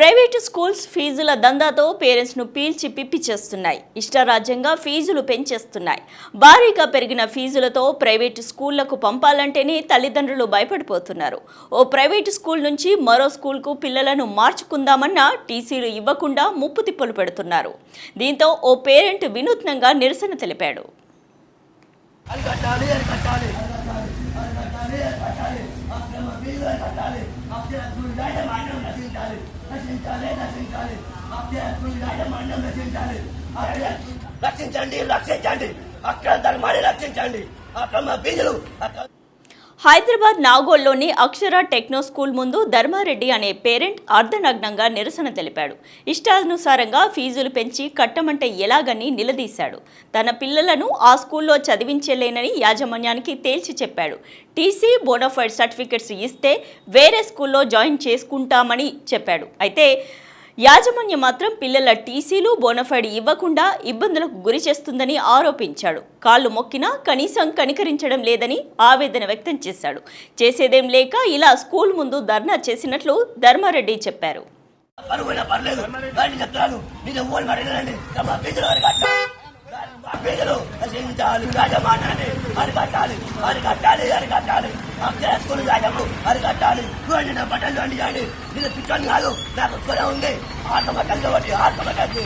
Private schools ఫీజుల దందాతో పేరెంట్స్ను పీల్చి పిప్పి చేస్తున్నాయి. ఇష్టరాజ్యంగా ఫీజులు పెంచేస్తున్నాయి. భారీగా పెరిగిన ఫీజులతో ప్రైవేటు స్కూళ్ళకు పంపాలంటేనే తల్లిదండ్రులు భయపడిపోతున్నారు. ఓ ప్రైవేటు స్కూల్ నుంచి మరో స్కూల్కు పిల్లలను మార్చుకుందామన్నా టీసీలు ఇవ్వకుండా ముప్పు తిప్పలు పెడుతున్నారు. దీంతో ఓ పేరెంట్ వినూత్నంగా నిరసన తెలిపాడు అరికట్టాలి అరికట్టాలి అరికట్టాలి అరికట్టాలి అక్రమ కట్టాలి. అరికట్టాలి అభ్యర్థులు యాజమాన్యం నశించాలి నశించాలి నశించాలి అభ్యర్థులు యాజమాన్యం నశించాలి రక్షించండి రక్షించండి. అక్కడ దాని ధర్మాన్ని రక్షించండి. అక్కడ మా బీజులు అక్కడ హైదరాబాద్ నాగోల్లోని అక్షర టెక్నో స్కూల్ ముందు ధర్మారెడ్డి అనే పేరెంట్ అర్ధనగ్నంగా నిరసన తెలిపాడు. ఇష్టానుసారంగా ఫీజులు పెంచి కట్టమంటే ఎలాగని నిలదీశాడు. తన పిల్లలను ఆ స్కూల్లో చదివించలేనని యాజమాన్యానికి తేల్చి చెప్పాడు. టీసీ బోనఫైడ్ సర్టిఫికెట్స్ ఇస్తే వేరే స్కూల్లో జాయిన్ చేసుకుంటామని చెప్పాడు. అయితే యాజమాన్యం మాత్రం పిల్లల టీసీలు బోనఫైడ్ ఇవ్వకుండా ఇబ్బందులకు గురి చేస్తుందని ఆరోపించాడు. కాళ్ళు మొక్కినా కనీసం కనికరించడం లేదని ఆవేదన వ్యక్తం చేశాడు. చేసేదేం లేక ఇలా స్కూల్ ముందు ధర్నా చేసినట్లు ధర్మారెడ్డి చెప్పారు. అరికట్టాలి అరికట్టాలి అరికట్టాలి అరికట్టాలి అరికట్టాలి అభ్యర్థులు యాజము అరికట్టాలి చూడండి నా బట్టలు అండి చేయండి. నేను పిచ్చని కాదు నాకు కూడా ఉంది. ఆటమ కాబట్టి ఆటమ కలిసి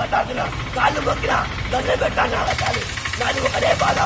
పట్టాల్సిన కాళ్ళు మొక్కిన దండ పెట్టాను నాది ఒకటే బాధ.